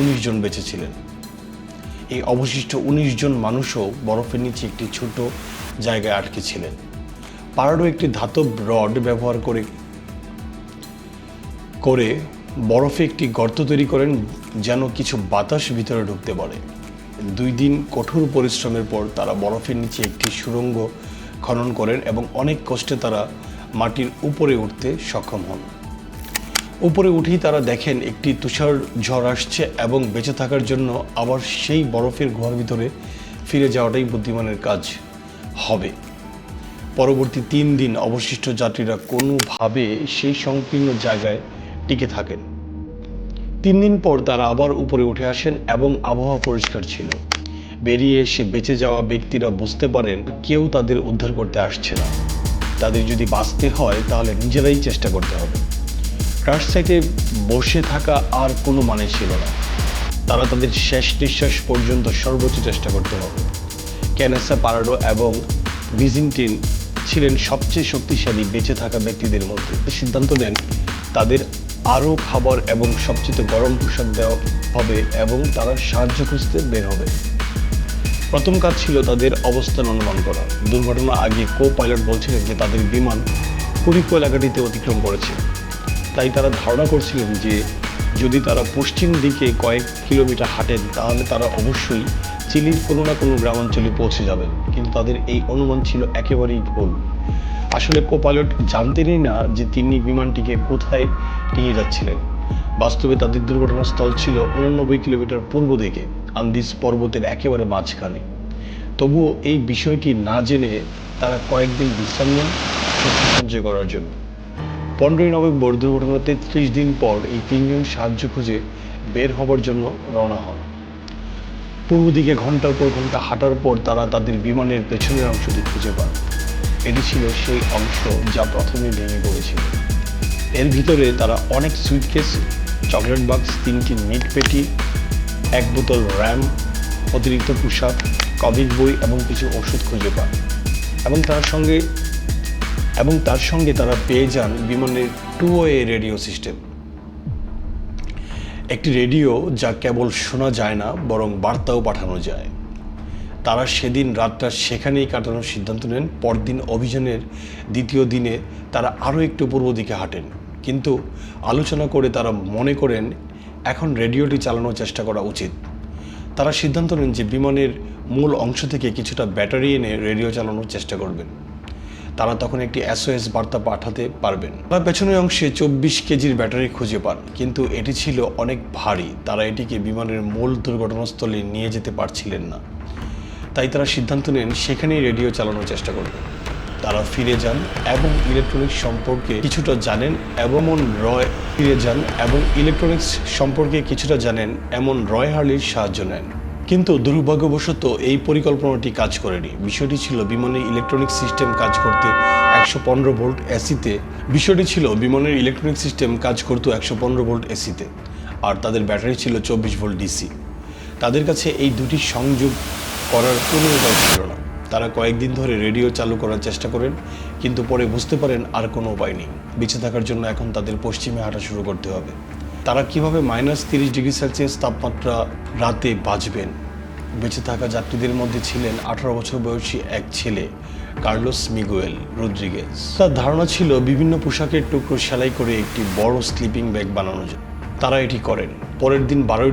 উনিশ জন বেঁচে ছিলেন। এই অবশিষ্ট উনিশ জন মানুষও বরফের নিচে একটি ছোট জায়গায় আটকে ছিলেন। পারাডো একটি ধাতব রড ব্যবহার করে করে বরফে একটি গর্ত তৈরি করেন যেন কিছু বাতাস ভিতরে ঢুকতে পারে। দুই দিন কঠোর পরিশ্রমের পর তারা বরফের নিচে একটি সুড়ঙ্গ খনন করেন এবং অনেক কষ্টে তারা মাটির উপরে উঠতে সক্ষম হন। উপরে উঠেই তারা দেখেন একটি তুষার ঝড় আসছে এবং বেঁচে থাকার জন্য আবার সেই বরফের গুহার ভিতরে ফিরে যাওয়াটাই বুদ্ধিমানের কাজ হবে। পরবর্তী তিন দিন অবশিষ্ট যাত্রীরা কোনোভাবে সেই সংকীর্ণ জায়গায় টিকে থাকেন। তিন দিন পর তারা আবার উপরে উঠে আসেন এবং আবহাওয়া পরিষ্কার ছিল। বেরিয়ে এসে বেঁচে যাওয়া ব্যক্তিরা বুঝতে পারেন কেউ তাদের উদ্ধার করতে আসছে না। তাদের যদি বাঁচতে হয় তাহলে নিজেরাই চেষ্টা করতে হবে। ক্রাশ সাইডে বসে থাকা আর কোনো মানে ছিল না। তারা তাদের শেষ নিঃশ্বাস পর্যন্ত সর্বোচ্চ চেষ্টা করতে হবে। ক্যানেসা পারাডো এবং ভিজিনটিন ছিলেন সবচেয়ে শক্তিশালী বেঁচে থাকা ব্যক্তিদের মধ্যে। সিদ্ধান্ত নেন, তাদের আরও খাবার এবং সবচেয়ে গরম পোশাক দেওয়া হবে এবং তারা সাহায্য খুঁজতে বের হবে। প্রথম কাজ ছিল তাদের অবস্থান অনুমান করা। দুর্ঘটনা আগে কো পাইলট বলছিলেন যে তাদের বিমান কুরিকো এলাকাটিতে অতিক্রম করেছে। তাই তারা ধারণা করছিলেন যে যদি তারা পশ্চিম দিকে কয়েক কিলোমিটার হাঁটেন, তাহলে তারা অবশ্যই চিলির কোনো না কোনো গ্রামাঞ্চলে পৌঁছে যাবেন। কিন্তু তাদের এই অনুমান ছিল একেবারেই ভুল। আসলে কো পাইলট জানতেনই না যে তিনি বিমানটিকে কোথায় নিয়ে যাচ্ছিলেন। বাস্তবে তাদের দুর্ঘটনাস্থল ছিল উননব্বই কিলোমিটার পূর্ব দিকে, আন্দিজ পর্বতের একেবারে মাঝখানে। তবুও এই বিষয়টি না জেনে তারা কয়েকদিন বিশ্রাম নেন শক্তি সঞ্চয় করার জন্য। পনেরোই নভেম্বর দুর্ঘটনার তেত্রিশ দিন পর এই তিনজন সাহায্য খুঁজে বের হবার জন্য রওনা হন। পূর্ব দিকে ঘণ্টার পর ঘণ্টা হাঁটার পর তারা তাদের বিমানের পেছনের অংশটি খুঁজে পান। এটি ছিল সেই অংশ যা প্রথমে ভেঙে পড়েছিল। এর ভিতরে তারা অনেক সুইটকেস চকলেট বাক্স তিনটি মিট পেটি এক বোতল র্যাম অতিরিক্ত পোশাক কমিক বই এবং কিছু ওষুধ খুঁজে পান এবং তার সঙ্গে এবং তার সঙ্গে তারা পেয়ে যান বিমানের টু ওয়ে রেডিও সিস্টেম। একটি রেডিও যা কেবল শোনা যায় না, বরং বার্তাও পাঠানো যায়। তারা সেদিন রাতটা সেখানেই কাটানোর সিদ্ধান্ত নেন। পরদিন অভিযানের দ্বিতীয় দিনে তারা আরও একটু পূর্ব দিকে হাঁটেন। কিন্তু আলোচনা করে তারা মনে করেন, এখন রেডিওটি চালানোর চেষ্টা করা উচিত। তারা সিদ্ধান্ত নেন যে বিমানের মূল অংশ থেকে কিছুটা ব্যাটারি এনে রেডিও চালানোর চেষ্টা করবেন। তারা তখন একটি এসওএস বার্তা পাঠাতে পারবেন। তারা পেছনের অংশে চব্বিশ কেজির ব্যাটারি খুঁজে পান, কিন্তু এটি ছিল অনেক ভারী। তারা এটিকে বিমানের মূল দুর্ঘটনাস্থলে নিয়ে যেতে পারছিলেন না। তাই তারা সিদ্ধান্ত নেন, সেখানেই রেডিও চালানোর চেষ্টা করবেন তারা ফিরে যান এবং ইলেকট্রনিক্স সম্পর্কে কিছুটা জানেন এবং রয়, ফিরে যান এবং ইলেকট্রনিক্স সম্পর্কে কিছুটা জানেন এমন রয় হার্লির সাহায্য নেন। কিন্তু দুর্ভাগ্যবশত এই পরিকল্পনাটি কাজ করেনি। বিষয়টি ছিল বিমানের ইলেকট্রনিক সিস্টেম কাজ করতে একশো পনেরো ভোল্ট এসিতে বিষয়টি ছিল বিমানের ইলেকট্রনিক সিস্টেম কাজ করতো একশো পনেরো ভোল্ট এসিতে আর তাদের ব্যাটারি ছিল চব্বিশ ভোল্ট ডিসি তাদের কাছে এই দুটি সংযোগ করার কোনো উপায় ছিল না। তারা কয়েকদিন ধরে রেডিও চালু করার চেষ্টা করেন, কিন্তু পরে বুঝতে পারেন আর কোনো উপায় নেই। বেঁচে থাকার জন্য এখন তাদের পশ্চিমে হাঁটা শুরু করতে হবে। তারা কীভাবে মাইনাস তিরিশ ডিগ্রি সেলসিয়াস তাপমাত্রা রাতে বাঁচবেন বেঁচে থাকা যাত্রীদের মধ্যে ছিলেন আঠারো বছর বয়সী এক ছেলে, কার্লোস মিগুয়েল রদ্রিগেজ তার ধারণা ছিল বিভিন্ন পোশাকের টুকরো সেলাই করে একটি বড় স্লিপিং ব্যাগ বানানো যায়। তারা এটি করেন। পরের দিন বারোই